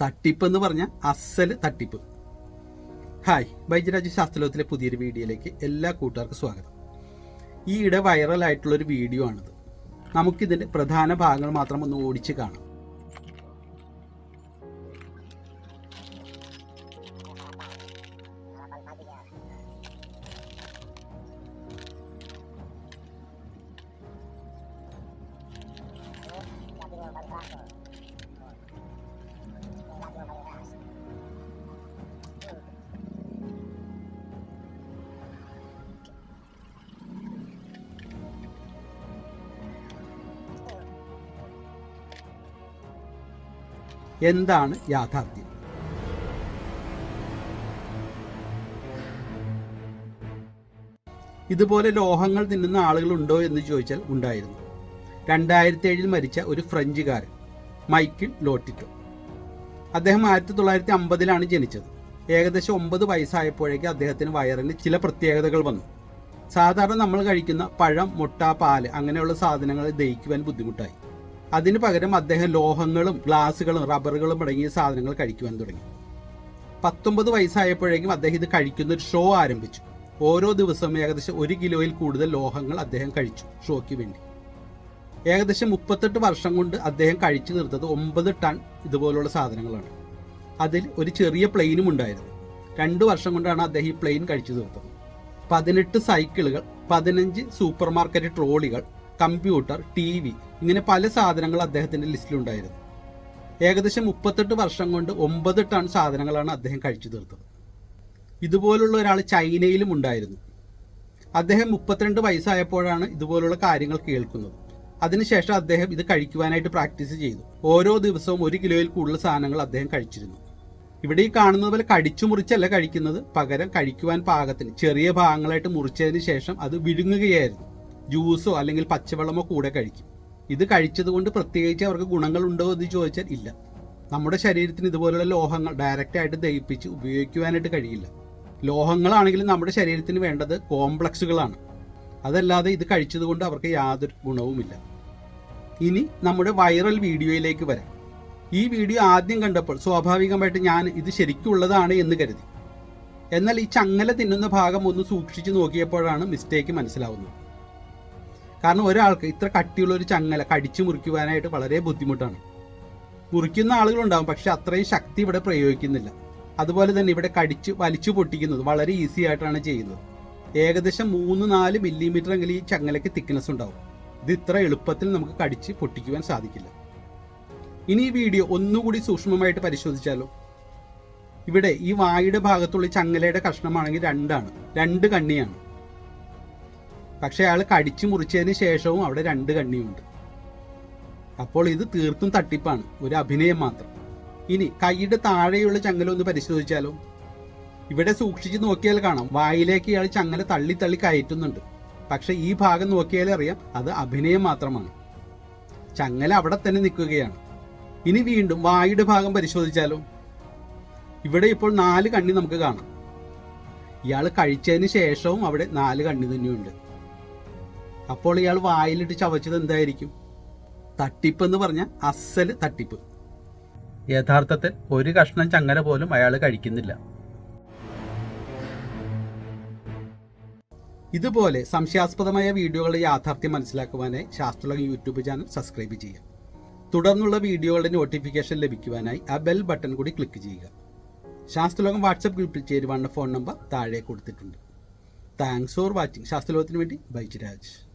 തട്ടിപ്പ് എന്ന് പറഞ്ഞാൽ അസൽ തട്ടിപ്പ്. ഹായ് ബൈജരാജ് ശാസ്ത്രലോകത്തിലെ പുതിയൊരു വീഡിയോയിലേക്ക് എല്ലാ കൂട്ടുകാർക്കും സ്വാഗതം. ഈയിടെ വൈറലായിട്ടുള്ളൊരു വീഡിയോ ആണിത്. നമുക്കിതിന്റെ പ്രധാന ഭാഗങ്ങൾ മാത്രം ഒന്ന് ഓടിച്ച് കാണാം. എന്താണ് യാഥാർത്ഥ്യം? ഇതുപോലെ ലോഹങ്ങൾ തിന്നുന്ന ആളുകളുണ്ടോ എന്ന് ചോദിച്ചാൽ ഉണ്ടായിരുന്നു. രണ്ടായിരത്തി ഏഴിൽ മരിച്ച ഒരു ഫ്രഞ്ചുകാരൻ മൈക്കിൾ ലോട്ടിറ്റോ. അദ്ദേഹം ആയിരത്തി തൊള്ളായിരത്തി അമ്പതിലാണ് ജനിച്ചത്. ഏകദേശം ഒമ്പത് വയസ്സായപ്പോഴേക്ക് അദ്ദേഹത്തിന് വയറിന് ചില പ്രത്യേകതകൾ വന്നു. സാധാരണ നമ്മൾ കഴിക്കുന്ന പഴം മുട്ട പാൽ അങ്ങനെയുള്ള സാധനങ്ങൾ ദഹിക്കുവാൻ ബുദ്ധിമുട്ടായി. അതിനു പകരം അദ്ദേഹം ലോഹങ്ങളും ഗ്ലാസുകളും റബ്ബറുകളും അടങ്ങിയ സാധനങ്ങൾ കഴിക്കുവാൻ തുടങ്ങി. പത്തൊമ്പത് വയസ്സായപ്പോഴേക്കും അദ്ദേഹം ഇത് കഴിക്കുന്ന ഒരു ഷോ ആരംഭിച്ചു. ഓരോ ദിവസവും ഏകദേശം ഒരു കിലോയിൽ കൂടുതൽ ലോഹങ്ങൾ അദ്ദേഹം കഴിച്ചു ഷോയ്ക്ക് വേണ്ടി. ഏകദേശം മുപ്പത്തെട്ട് വർഷം കൊണ്ട് അദ്ദേഹം കഴിച്ചു തീർത്തത് ഒമ്പത് ടൺ ഇതുപോലുള്ള സാധനങ്ങളാണ്. അതിൽ ഒരു ചെറിയ പ്ലെയിനും ഉണ്ടായിരുന്നു. രണ്ട് വർഷം കൊണ്ടാണ് അദ്ദേഹം ഈ പ്ലെയിൻ കഴിച്ചു തീർത്തത്. പതിനെട്ട് സൈക്കിളുകൾ പതിനഞ്ച് സൂപ്പർ മാർക്കറ്റ് ട്രോളികൾ കമ്പ്യൂട്ടർ ടി വി ഇങ്ങനെ പല സാധനങ്ങൾ അദ്ദേഹത്തിന്റെ ലിസ്റ്റിലുണ്ടായിരുന്നു. ഏകദേശം മുപ്പത്തെട്ട് വർഷം കൊണ്ട് ഒമ്പത് ടൺ സാധനങ്ങളാണ് അദ്ദേഹം കഴിച്ചു തീർത്തത്. ഇതുപോലുള്ള ഒരാൾ ചൈനയിലും ഉണ്ടായിരുന്നു. അദ്ദേഹം മുപ്പത്തിരണ്ട് വയസ്സായപ്പോഴാണ് ഇതുപോലുള്ള കാര്യങ്ങൾ കേൾക്കുന്നത്. അതിനുശേഷം അദ്ദേഹം ഇത് കഴിക്കുവാനായിട്ട് പ്രാക്ടീസ് ചെയ്തു. ഓരോ ദിവസവും ഒരു കിലോയിൽ കൂടുതൽ സാധനങ്ങൾ അദ്ദേഹം കഴിച്ചിരുന്നു. ഇവിടെ ഈ കാണുന്നത് പോലെ കടിച്ചു മുറിച്ചല്ല കഴിക്കുന്നത്. പകരം കഴിക്കുവാൻ പാകത്തിന് ചെറിയ ഭാഗങ്ങളായിട്ട് മുറിച്ചതിന് ശേഷം അത് വിഴുങ്ങുകയായിരുന്നു. ജ്യൂസോ അല്ലെങ്കിൽ പച്ചവെള്ളമോ കൂടെ കഴിക്കും. ഇത് കഴിച്ചതുകൊണ്ട് പ്രത്യേകിച്ച് അവർക്ക് ഗുണങ്ങളുണ്ടോ എന്ന് ചോദിച്ചാൽ ഇല്ല. നമ്മുടെ ശരീരത്തിന് ഇതുപോലുള്ള ലോഹങ്ങൾ ഡയറക്റ്റ് ആയിട്ട് ദഹിപ്പിച്ച് ഉപയോഗിക്കുവാനായിട്ട് കഴിയില്ല. ലോഹങ്ങളാണെങ്കിലും നമ്മുടെ ശരീരത്തിന് വേണ്ടത് കോംപ്ലക്സുകളാണ്. അതല്ലാതെ ഇത് കഴിച്ചതുകൊണ്ട് അവർക്ക് യാതൊരു ഗുണവുമില്ല. ഇനി നമ്മുടെ വൈറൽ വീഡിയോയിലേക്ക് വരാം. ഈ വീഡിയോ ആദ്യം കണ്ടപ്പോൾ സ്വാഭാവികമായിട്ട് ഞാൻ ഇത് ശരിക്കുള്ളതാണ് എന്ന് കരുതി. എന്നാൽ ഈ ചങ്ങല തിന്നുന്ന ഭാഗം ഒന്ന് സൂക്ഷിച്ചു നോക്കിയപ്പോഴാണ് മിസ്റ്റേക്ക് മനസ്സിലാവുന്നത്. കാരണം ഒരാൾക്ക് ഇത്ര കട്ടിയുള്ള ഒരു ചങ്ങല കടിച്ചു മുറിക്കുവാനായിട്ട് വളരെ ബുദ്ധിമുട്ടാണ്. മുറിക്കുന്ന ആളുകളുണ്ടാവും പക്ഷെ അത്രയും ശക്തി ഇവിടെ പ്രയോഗിക്കുന്നില്ല. അതുപോലെ തന്നെ ഇവിടെ കടിച്ച് വലിച്ചു പൊട്ടിക്കുന്നത് വളരെ ഈസി ആയിട്ടാണ് ചെയ്യുന്നത്. ഏകദേശം മൂന്ന് നാല് മില്ലിമീറ്റർ എങ്കിലും ഈ ചങ്ങലയ്ക്ക് തിക്നെസ് ഉണ്ടാവും. ഇത് ഇത്ര എളുപ്പത്തിൽ നമുക്ക് കടിച്ച് പൊട്ടിക്കുവാൻ സാധിക്കില്ല. ഇനി ഈ വീഡിയോ ഒന്നുകൂടി സൂക്ഷ്മമായിട്ട് പരിശോധിച്ചാലോ? ഇവിടെ ഈ വായുടെ ഭാഗത്തുള്ള ചങ്ങലയുടെ കഷ്ണമാണെങ്കിൽ രണ്ടാണ് രണ്ട് കണ്ണിയാണ്. പക്ഷെ അയാൾ കടിച്ചു മുറിച്ചതിന് ശേഷവും അവിടെ രണ്ട് കണ്ണിയുണ്ട്. അപ്പോൾ ഇത് തീർത്തും തട്ടിപ്പാണ്. ഒരു അഭിനയം മാത്രം. ഇനി കൈയുടെ താഴെയുള്ള ചങ്ങല ഒന്ന് പരിശോധിച്ചാലോ? ഇവിടെ സൂക്ഷിച്ച് നോക്കിയാൽ കാണാം. വായിലേക്ക് ഇയാൾ ചങ്ങല തള്ളി തള്ളി കയറ്റുന്നുണ്ട്. പക്ഷെ ഈ ഭാഗം നോക്കിയാൽ അറിയാം അത് അഭിനയം മാത്രമാണ്. ചങ്ങല അവിടെ തന്നെ നിൽക്കുകയാണ്. ഇനി വീണ്ടും വായുടെ ഭാഗം പരിശോധിച്ചാലോ? ഇവിടെ ഇപ്പോൾ നാല് കണ്ണി നമുക്ക് കാണാം. ഇയാൾ കഴിച്ചതിന് ശേഷവും അവിടെ നാല് കണ്ണി തന്നെയുണ്ട്. അപ്പോൾ ഇയാൾ വായിലിട്ട് ചവച്ചത് എന്തായിരിക്കും? തട്ടിപ്പ് എന്ന് പറഞ്ഞാൽ അസൽ തട്ടിപ്പ്. യഥാർത്ഥത്തിൽ ഒരു കഷ്ണം ചങ്ങല പോലും അയാൾ കഴിക്കുന്നില്ല. ഇതുപോലെ സംശയാസ്പദമായ വീഡിയോകളുടെ യാഥാർത്ഥ്യം മനസ്സിലാക്കുവാനായി ശാസ്ത്രലോക യൂട്യൂബ് ചാനൽ സബ്സ്ക്രൈബ് ചെയ്യുക. തുടർന്നുള്ള വീഡിയോകളുടെ നോട്ടിഫിക്കേഷൻ ലഭിക്കുവാനായി ആ ബെൽ ബട്ടൺ കൂടി ക്ലിക്ക് ചെയ്യുക. ശാസ്ത്രലോകം വാട്സപ്പ് ഗ്രൂപ്പിൽ ചേരുവാനുള്ള ഫോൺ നമ്പർ താഴെ കൊടുത്തിട്ടുണ്ട്. Thanks for watching. ശാസ്ത്രലോകത്തിന് വേണ്ടി ബൈജിരാജ്